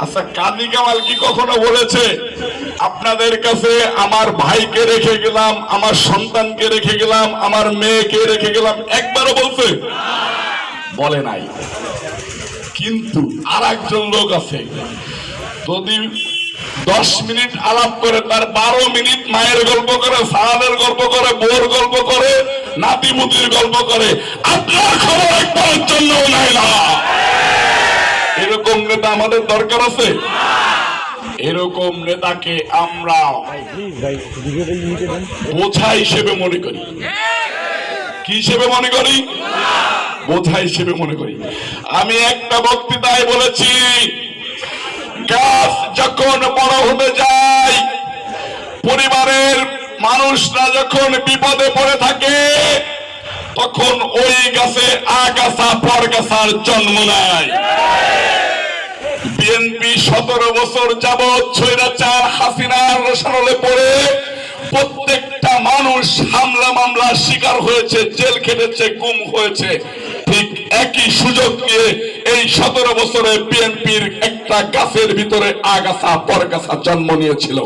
আচ্ছা কাজী কামাল কি কখনো বলেছে? আপনাদের কাছে আমার ভাইকে রেখে গেলাম, আমার সন্তানকে রেখে গেলাম, আমার মেয়েকে রেখে গেলাম, একবারও বলছে? বলে নাই। কিন্তু আর একজন লোক আছে, যদি দশ মিনিট আলাপ করে, তার বারো মিনিট মায়ের গল্প করে সারাদের গল্প করে বোর গল্প করে নাতি নাতিমুতির গল্প করে, আপনার খবর একবারের জন্য নাই না। এরকম নেতা আমাদের দরকার আছে? এরকম নেতাকে আমরা বোঝা হিসেবে মনে করি। কি হিসেবে মনে করি? বোঝা হিসেবে মনে করি। আমি একটা বক্তৃতায় বলেছি, গাছ যখন বড় হতে যায়, পরিবারের মানুষরা যখন বিপদে পড়ে থাকে, তখন ওই গাছে আগাছা পরগাছার জন্ম নেয়। বিএনপি সতেরো বছর যাবৎ ছৈরাচার হাসিনার রসানলে পড়ে প্রত্যেকটা মানুষ হামলা মামলার শিকার হয়েছে, জেল খেটেছে, গুম হয়েছে। ঠিক একই সুযোগ নিয়ে এই সতেরো বছরে বিএনপির একটা গাছের ভিতরে আগাছা পরগাছা জন্ম নিয়েছিল।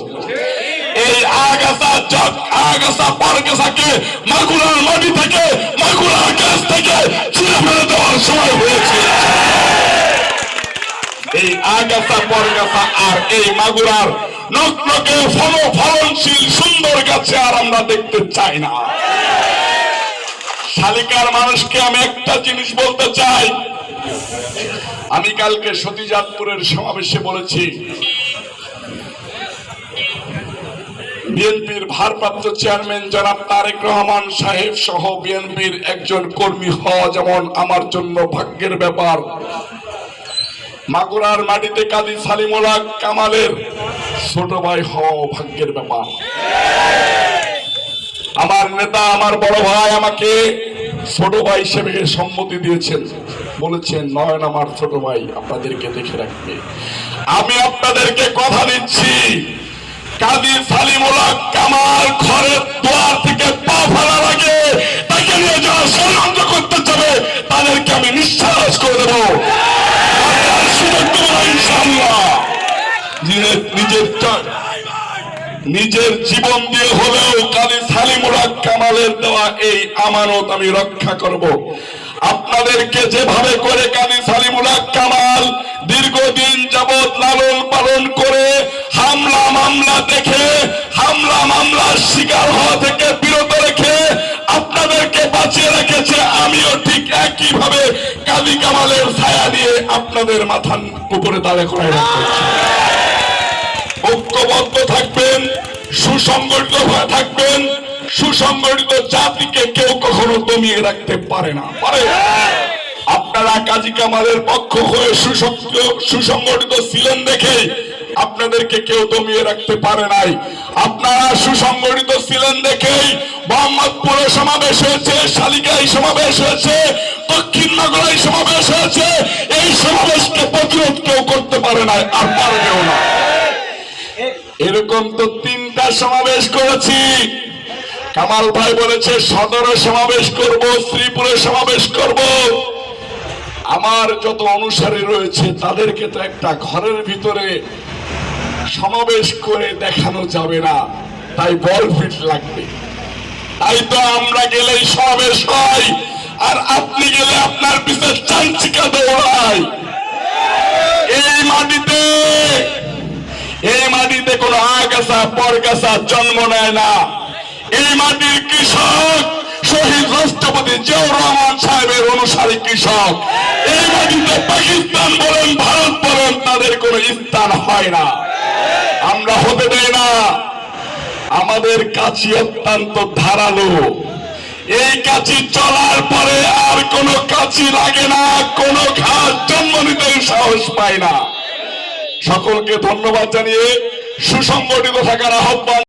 এই আগাছা আগাছা পরগাছাকে মাগুরার মাটি থেকে, মাগুরার গাছ থেকে ছিঁড়ে ফেলে দেওয়ার সময় হয়েছে এই সুন্দর গাছে আর আমরা দেখতে চাই না। শালিকার মানুষকে আমি একটা জিনিস বলতে চাই। আমি কালকে সতীজাতপুরের সমাবেশে বলেছি, বিএনপির ভারপ্রাপ্ত চেয়ারম্যান জনাব তারেক রহমান সাহেব সহ বিএনপির একজন কর্মী হওয়া যেমন আমার জন্য ভাগ্যের ব্যাপার মাগুরার মাটিতে কাজী সালিমুল্লাহ কামালের ছোট ভাই হওয়া ভাগ্যের ব্যাপার। আমার নেতা, আমার বড় ভাই আমাকে ছোট ভাই হিসেবে সম্মতি দিয়েছেন। বলেছেন, নয়ন আমার ছোট ভাই, আপনাদেরকে দেখে রাখবে। আমি আপনাদেরকে কথা দিচ্ছি। নিজের নিজের জীবন দিয়ে হলেও কালী সালিমুরা কামালের দেওয়া এই আমানত আমি রক্ষা করব। আপনাদেরকে যেভাবে করে কালী সালিমুরা কামাল দীর্ঘদিন যাবৎ লালন পালন করে হামলা মামলা দেখে, হামলা মামলার শিকার হওয়া থেকে বিরত রেখে আপনাদেরকে বাঁচিয়ে রেখেছে, আমিও ঠিক একই ভাবে কালী কামালের ছায়া দিয়ে আপনাদের মাথার উপরে দাঁড়ে করে রাখতে ঐক্যবদ্ধ থাকবেন, সুসংগঠিত হয়ে থাকবেন, সুসংগঠিত জাতিকে কেউ কখনো দমিয়ে রাখতে পারে না। পারে? আপনারা কাজী কামালের পক্ষ হয়ে সুসংগ- সুসংগঠিত ছিলেন দেখে আপনাদেরকে কেউ দমিয়ে রাখতে পারে নাই। আপনারা সুসংগঠিত ছিলেন দেখেই মোহাম্মদপুরে সমাবেশ হয়েছে শালিকায় সমাবেশ হয়েছে, দক্ষিণ নগরায় সমাবেশ হয়েছে। এই সমাবেশকে প্রতিরোধ কেউ করতে পারে নাই, আর পারবেও না। এরকম তো তিনটা সমাবেশ করেছি। কামাল ভাই বলেছে, সদরে সমাবেশ করব, শ্রীপুরে সমাবেশ করব। আমার যত অনুসারী রয়েছে, তাদেরকে তো একটা ঘরের ভিতরে সমাবেশ করে দেখানো যাবে না। তাই বল ফিট লাগবে। তাই তো আমরা গেলেই সমাবেশ হয়, আর আপনি গেলে আপনার পিছনে চাঞ্চিকা দৌড়ায় এই মাটিতে আগাছা পরগাছা জন্ম নেয় না। এই মাটির কৃষক, শহীদ রাষ্ট্রপতি জিয়াউর রহমান সাহেবের অনুসারী কৃষক। এই মাটিতে পাকিস্তান বলেন, ভারত বলেন, তাদের কোন স্থান হয় না। আমরা হতে দেই না। আমাদের কাছি অত্যন্ত ধারালো। এই কাছি চলার পরে আর কোনো কাছি লাগে না, কোনো ঘাস জন্ম নিতে সাহস পায় না। সকলকে ধন্যবাদ জানিয়ে সুসংগঠিত থাকার আহ্বান